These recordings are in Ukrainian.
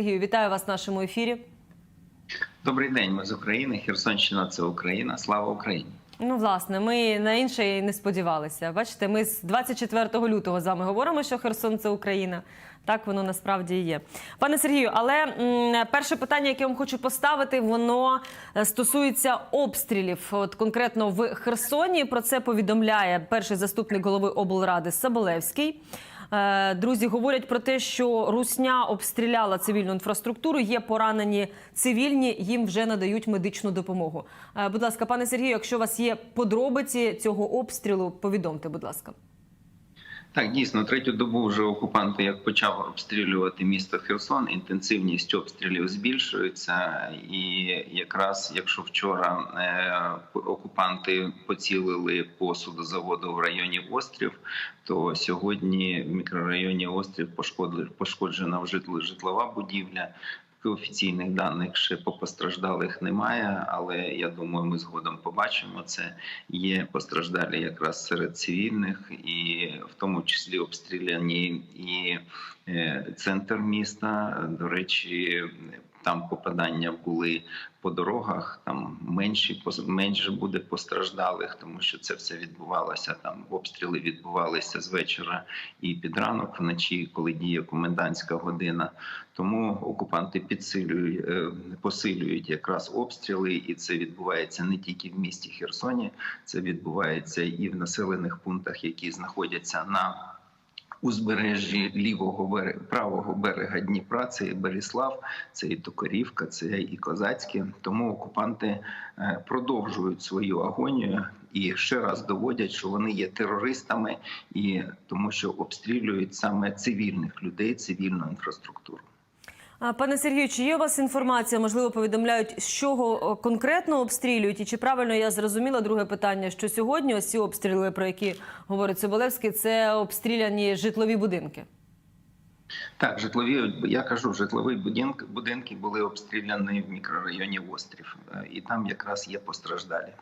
Сергію, вітаю вас в нашому ефірі. Добрий день, ми з України. Херсонщина це Україна. Слава Україні! Ну, власне, ми на інше і не сподівалися. Бачите, ми з 24 лютого з вами говоримо, що Херсон це Україна. Так воно насправді і є. Пане Сергію, але м, перше питання, яке я вам хочу поставити, воно е, стосується обстрілів. От конкретно в Херсоні про це повідомляє перший заступник голови облради Саболевський. Е, Друзі говорять про те, що Русня обстріляла цивільну інфраструктуру. Є поранені цивільні, їм вже надають медичну допомогу. Е, Будь ласка, пане Сергію, якщо у вас є подробиці цього обстрілу, повідомте, будь ласка. Так, дійсно, третю добу вже окупанти як почав обстрілювати місто Херсон. Інтенсивність обстрілів збільшується, і якраз якщо вчора е, окупанти поцілили по судозаводу в районі Острів, то сьогодні в мікрорайоні Острів пошкоджена в житло- житлова будівля. Офіційних даних ще по постраждалих немає, але я думаю, ми згодом побачимо це. Є постраждалі якраз серед цивільних, і в тому числі обстріляні і е, центр міста. До речі, там попадання були по дорогах. Там менші менше буде постраждалих, тому що це все відбувалося. Там обстріли відбувалися з вечора і під ранок вночі, коли діє комендантська година. Тому окупанти підсилюють е, посилюють якраз обстріли, і це відбувається не тільки в місті Херсоні, це відбувається і в населених пунктах, які знаходяться на узбережжі лівого берега, правого берега Дніпра. Це і Беріслав, це і Токарівка, це і Козацьке. Тому окупанти е, продовжують свою агонію. І ще раз доводять, що вони є терористами, і тому, що обстрілюють саме цивільних людей, цивільну інфраструктуру. Пане Сергію, чи є у вас інформація? Можливо, повідомляють, з чого конкретно обстрілюють, і чи правильно я зрозуміла друге питання? Що сьогодні ось ці обстріли, про які говорить Соболевський, це обстріляні житлові будинки? Так, житлові я кажу, житлові будинки будинки були обстріляні в мікрорайоні Острів, е, і там якраз є постраждалі.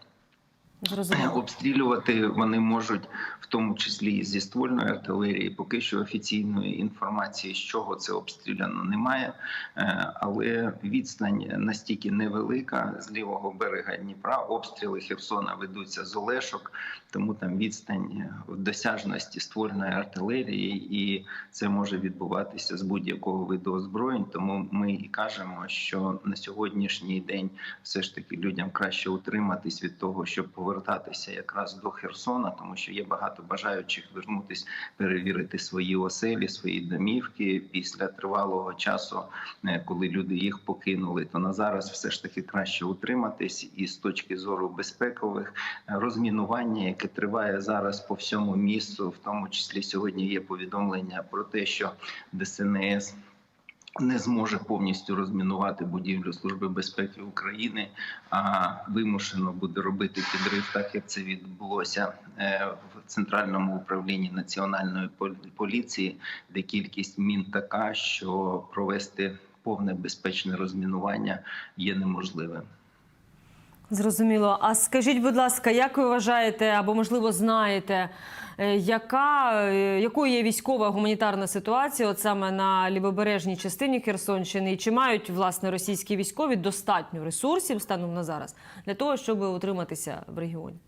Зрозуміло. Обстрілювати вони можуть в тому числі і зі ствольної артилерії. Поки що офіційної інформації, з чого це обстріляно, немає. Е, Але відстань настільки невелика з лівого берега Дніпра. Обстріли Херсона ведуться з Олешок, тому там відстань в досяжності ствольної артилерії, і це може відбуватися з будь-якого виду озброєнь. Тому ми і кажемо, що на сьогоднішній день все ж таки людям краще утриматись від того, щоб повертатися якраз до Херсона, тому що є багато бажаючих вернутись, перевірити свої оселі, свої домівки після тривалого часу, е, коли люди їх покинули. То на зараз все ж таки краще утриматись, і з точки зору безпекових е, розмінування, яке триває зараз по всьому місту, в тому числі сьогодні є повідомлення про те, що ДСНС не зможе повністю розмінувати будівлю Служби безпеки України, а вимушено буде робити підрив, так як це відбулося е, в центральному управлінні національної пол- поліції, де кількість мін така, що провести повне безпечне розмінування є неможливим. Зрозуміло. А скажіть, будь ласка, як ви вважаєте або можливо знаєте, е, яка е, якою є військова гуманітарна ситуація, от саме на лівобережній частині Херсонщини, і чи мають власне російські військові достатньо ресурсів станом на зараз для того, щоб утриматися в регіоні?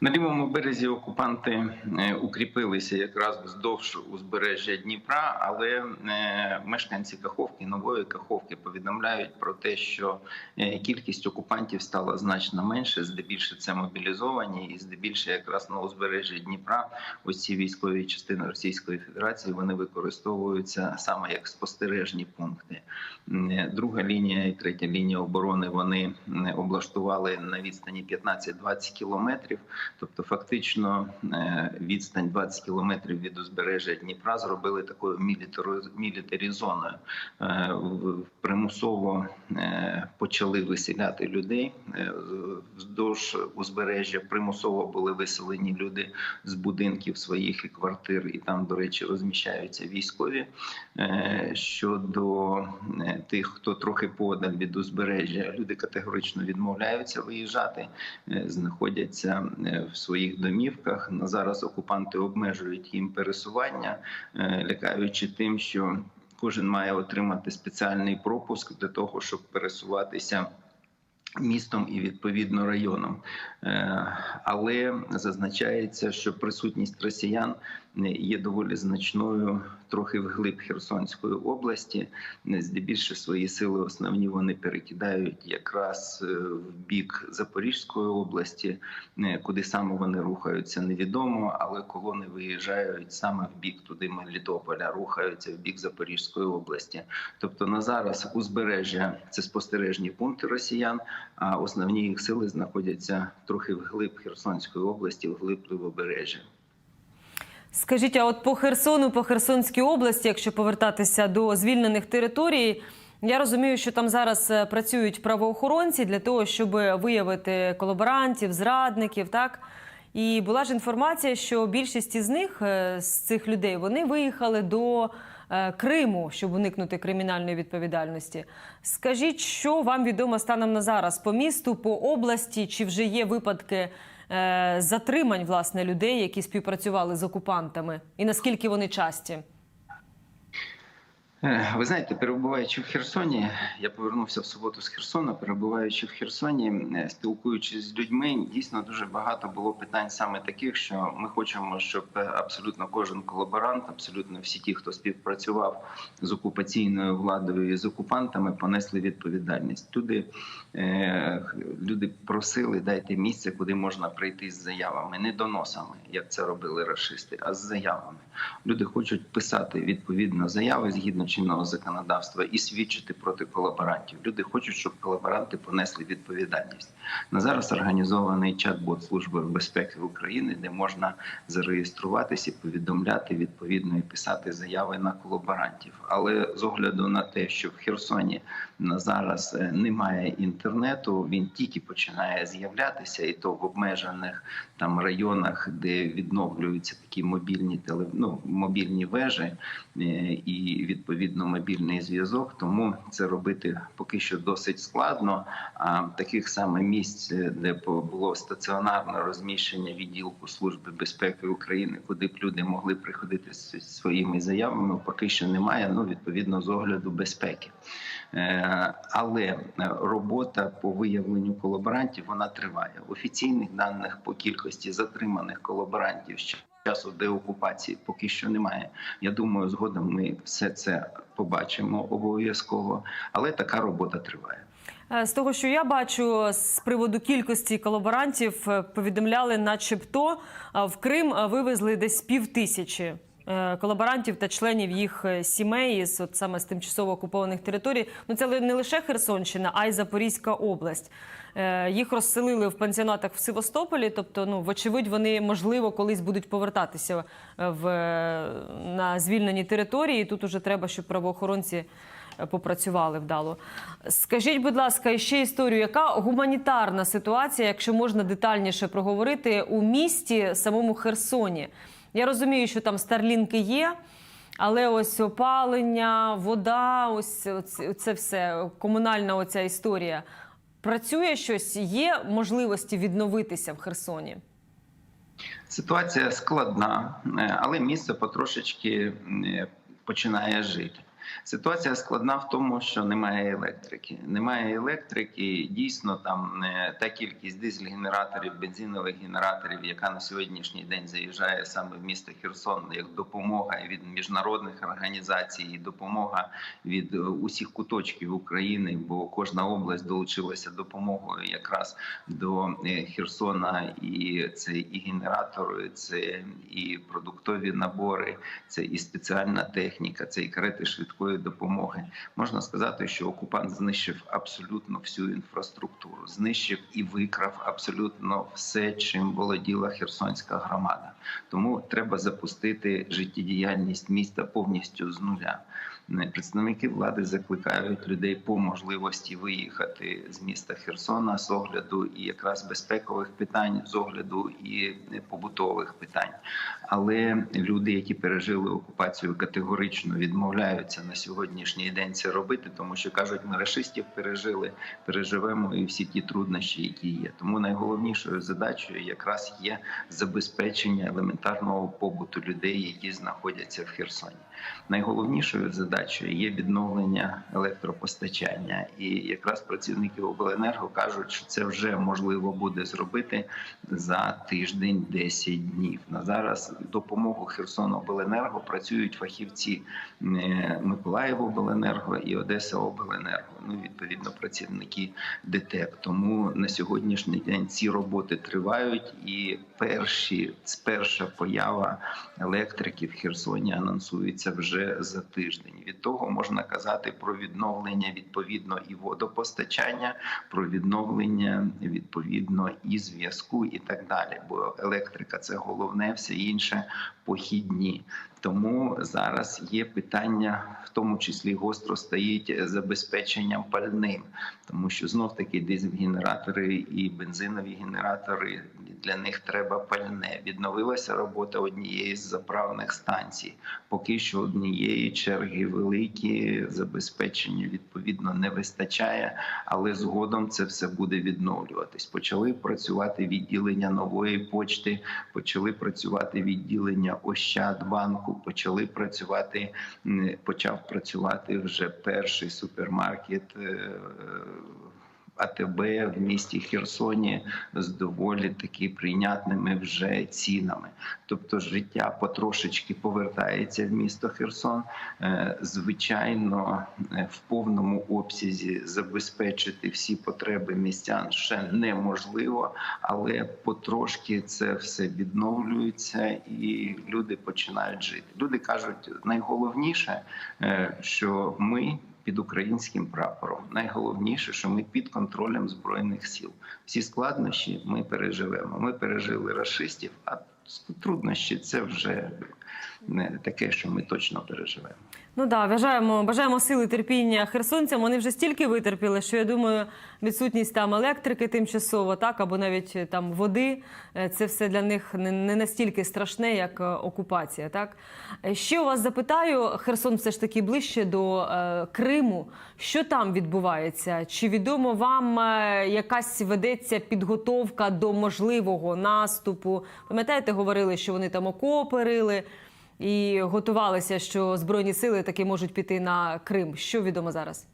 На лівому березі окупанти е, укріпилися якраз вздовж узбережжя Дніпра, але е, мешканці Каховки, нової Каховки повідомляють про те, що е, кількість окупантів стала значно менше, здебільше це мобілізовані, і здебільше якраз на узбережжі Дніпра ось ці військові частини Російської Федерації вони використовуються саме як спостережні пункти. Друга лінія і третя лінія оборони вони облаштували на відстані 15-20 кілометрів. Тобто, фактично, е, відстань 20 кілометрів від узбережжя Дніпра зробили такою мілітарізоною. Е, Примусово е, почали виселяти людей вздовж узбережжя. Примусово були виселені люди з будинків своїх і квартир, і там, до речі, розміщаються військові. Щодо тих, хто трохи подаль від узбережжя, люди категорично відмовляються виїжджати, знаходяться в своїх домівках. Зараз окупанти обмежують їм пересування, е, лякаючи тим, що Кожен має отримати спеціальний пропуск для того, щоб пересуватися містом і відповідно районом. Е, Але зазначається, що присутність росіян є доволі значною трохи вглиб Херсонської області. Здебільше свої сили основні вони перекидають якраз е, в бік Запорізької області, Е, куди саме вони рухаються, невідомо, але колони виїжджають саме в бік туди Мелітополя, рухаються в бік Запорізької області. Тобто на зараз узбережжя це спостережні пункти росіян, а основні їх сили знаходяться трохи вглиб Херсонської області, вглиб лівобережжя. Скажіть, а от по Херсону, по Херсонській області, якщо повертатися до звільнених територій, я розумію, що там зараз е, працюють правоохоронці для того, щоб виявити колаборантів, зрадників, так? І була ж інформація, що більшість із них, е, з цих людей, вони виїхали до е, Криму, щоб уникнути кримінальної відповідальності. Скажіть, що вам відомо станом на зараз по місту, по області, чи вже є випадки затримань власне людей, які співпрацювали з окупантами, і наскільки вони часті? Ви знаєте, перебуваючи в Херсоні, я повернувся в суботу з Херсона. Перебуваючи в Херсоні, е, спілкуючись з людьми, дійсно дуже багато було питань саме таких, що ми хочемо, щоб е, абсолютно кожен колаборант, абсолютно всі ті, хто співпрацював з окупаційною владою і з окупантами, понесли відповідальність. Туди е, люди просили дайте місце, куди можна прийти з заявами, не доносами, як це робили рашисти, а з заявами. Люди хочуть писати відповідно заяви згідно чинного законодавства і свідчити проти колаборантів. Люди хочуть, щоб колаборанти понесли відповідальність. На зараз організований чат-бот Служби безпеки України, де можна зареєструватися, повідомляти відповідно і писати заяви на колаборантів. Але з огляду на те, що в Херсоні на зараз е, немає інтернету, він тільки починає з'являтися, і то в обмежених там районах, де відновлюються такі мобільні теле, ну, мобільні вежі е, і відповідно мобільний зв'язок. Тому це робити поки що досить складно. А таких саме місць, де було стаціонарне розміщення відділку служби безпеки України, куди б люди могли приходити з своїми заявами, поки що немає. Ну відповідно з огляду безпеки. Е, Але робота по виявленню колаборантів вона триває. Офіційних даних по кількості затриманих колаборантів з часу деокупації поки що немає. Я думаю, згодом ми все це побачимо обов'язково, але така робота триває. Е, З того, що я бачу з приводу кількості колаборантів, е, повідомляли, начебто е, в Крим вивезли десь пів тисячі колаборантів та членів їх е, сімей з от саме з тимчасово окупованих територій. Ну це не лише Херсонщина, а й Запорізька область. Е, Їх розселили в пансіонатах в Севастополі. Тобто, ну вочевидь, вони можливо колись будуть повертатися е, в е, на звільнені території. Тут уже треба, щоб правоохоронці е, попрацювали вдало. Скажіть, будь ласка, ще історію, яка гуманітарна ситуація, якщо можна детальніше проговорити у місті самому Херсоні? Я розумію, що там старлінки є. Але ось опалення, вода, ось це все комунальна оця історія. Працює щось, є можливості відновитися в Херсоні. Ситуація складна, але місто потрошечки е, починає жити. Ситуація складна в тому, що немає електрики. Немає електрики. Дійсно, там е, та кількість дизель-генераторів, бензинових генераторів, яка на сьогоднішній день заїжджає саме в місто Херсон, як допомога від міжнародних організацій, і допомога від е, усіх куточків України, бо кожна область долучилася допомогою якраз до е, Херсона, і це і генератори, це і продуктові набори, це і спеціальна техніка, це і карети швидкої допомоги. Можна сказати, що окупант знищив абсолютно всю інфраструктуру, знищив і викрав абсолютно все, чим володіла Херсонська громада. Тому треба запустити життєдіяльність міста повністю з нуля. Представники влади закликають людей по можливості виїхати з міста Херсона з огляду і якраз безпекових питань, з огляду і побутових питань. Але люди, які пережили окупацію, категорично відмовляються на сьогоднішній день це робити, тому що кажуть, ми рашистів пережили, переживемо і всі ті труднощі, які є. Тому найголовнішою задачею якраз є забезпечення елементарного побуту людей, які знаходяться в Херсоні. Найголовнішою задачею є відновлення електропостачання. І якраз працівники обленерго кажуть, що це вже можливо буде зробити за тиждень 10 днів. На зараз допомогу Херсонобленерго працюють фахівці Миколаєвобленерго Миколаївобленерго і Одеса Обленерго. Ну відповідно працівники ДТЕК. Тому на сьогоднішній день ці роботи тривають, і перші перша поява електрики в Херсоні анонсується вже за тиждень. Від того можна казати про відновлення відповідно і водопостачання, про відновлення відповідно і зв'язку, і так далі. Бо електрика це головне, все інше похідні. Тому зараз є питання, в тому числі гостро стоїть забезпеченням пальним, тому що знов таки дизель-генератори і бензинові генератори для них треба пальне. Відновилася робота однієї з заправних станцій. Поки що однієї черги великі забезпечення відповідно не вистачає, але згодом це все буде відновлюватись. Почали працювати відділення нової почти, почали працювати відділення Ощадбанку, почали працювати. Почав працювати вже перший супермаркет. АТБ в місті Херсоні з доволі таки прийнятними вже цінами. Тобто життя потрошечки повертається в місто Херсон. Е, Звичайно, е, в повному обсязі забезпечити всі потреби містян ще неможливо, але потрошки це все відновлюється і люди починають жити. Люди кажуть, найголовніше, е, що ми під українським прапором. Найголовніше, що ми під контролем збройних сил. Всі складнощі ми переживемо. Ми пережили расистів, а труднощі це вже не таке, що ми точно переживемо. Ну да, бажаємо, бажаємо сили терпіння херсонцям. Вони вже стільки витерпіли, що я думаю, відсутність там електрики тимчасово, так або навіть е, там води. е, Це все для них не, настільки страшне, як е, окупація. Так ще у вас запитаю, Херсон все ж таки ближче до е, Криму. Що там відбувається? Чи відомо вам якась ведеться підготовка до можливого наступу? Пам'ятаєте, говорили, що вони там окопи рили і готувалися, що збройні сили таки можуть піти на Крим. Що відомо зараз?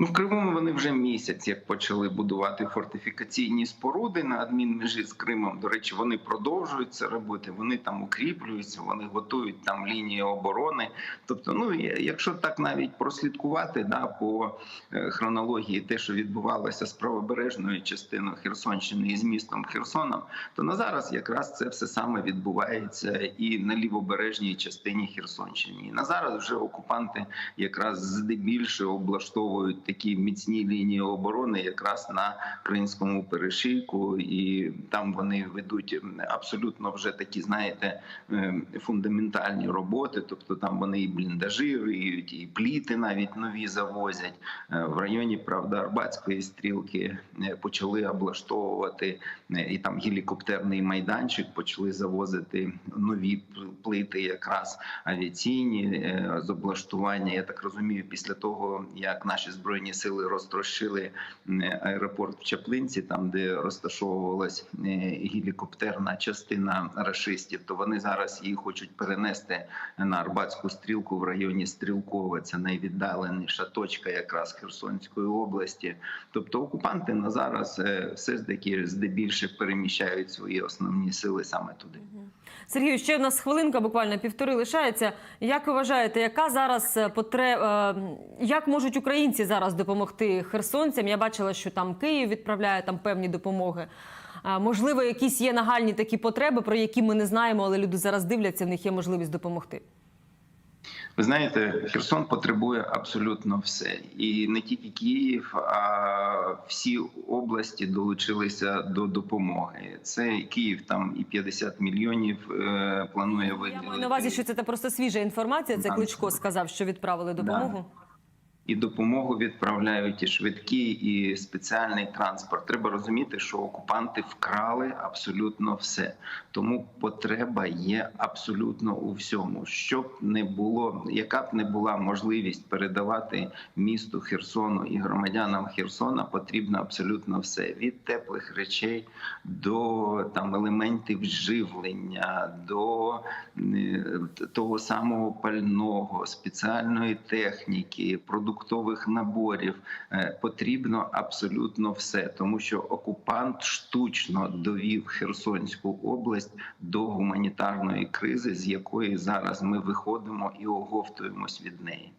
Ну, в Криму вони вже місяць як почали будувати фортифікаційні споруди на адмінмежі з Кримом. До речі, вони продовжують це робити. Вони там укріплюються, вони готують там лінії оборони. Тобто, ну якщо так навіть прослідкувати да, по е, хронології, те, що відбувалося з правобережною частиною Херсонщини і з містом Херсоном, то на зараз якраз це все саме відбувається і на лівобережній частині Херсонщини. І на зараз вже окупанти якраз здебільшого облаштовують такі міцні лінії оборони, якраз на Кримському перешийку, і там вони ведуть абсолютно вже такі, знаєте, е, фундаментальні роботи. Тобто там вони і бліндажі риють, і пліти навіть нові завозять. Е, В районі правда Арбатської стрілки е, почали облаштовувати е, і там гелікоптерний майданчик, почали завозити нові плити, якраз авіаційні з облаштування. Я так розумію, після того як наші збройні сили розтрощили аеропорт в Чаплинці, там де розташовувалась е, гелікоптерна частина рашистів, то вони зараз її хочуть перенести на Арбатську стрілку в районі Стрілкове. Це найвіддаленіша точка якраз Херсонської області. Тобто окупанти на зараз е, все ж таки здебільше переміщають свої основні сили саме туди. Сергію, ще в нас хвилинка, буквально півтори лишається. Як ви вважаєте, яка зараз потреба, як можуть українці зараз допомогти херсонцям? Я бачила, що там Київ відправляє там певні допомоги. Можливо, якісь є нагальні такі потреби, про які ми не знаємо, але люди зараз дивляться, в них є можливість допомогти. Ви знаєте, Херсон потребує абсолютно все, і не тільки Київ, а всі області долучилися до допомоги. Це Київ там і 50 мільйонів е, планує Я маю на увазі, що це та просто свіжа інформація. Це. Кличко сказав, що відправили допомогу. І допомогу відправляють, і швидкі, і спеціальний транспорт. Треба розуміти, що окупанти вкрали абсолютно все. Тому потреба є абсолютно у всьому. Щоб не було, яка б не була можливість передавати місту Херсону і громадянам Херсона, потрібно абсолютно все від теплих речей до там елементів живлення, до е, того самого пального, спеціальної техніки, продуктових наборів. Е, Потрібно абсолютно все, тому що окупант штучно довів Херсонську область до гуманітарної кризи, з якої зараз ми виходимо і оговтуємось від неї.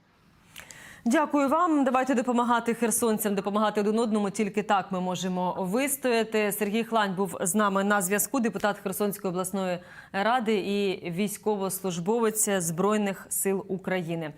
Дякую вам. Давайте допомагати херсонцям, допомагати один одному. Тільки так ми можемо вистояти. Сергій Хлань був з нами на зв'язку. Депутат Херсонської обласної ради і військовослужбовець збройних сил України.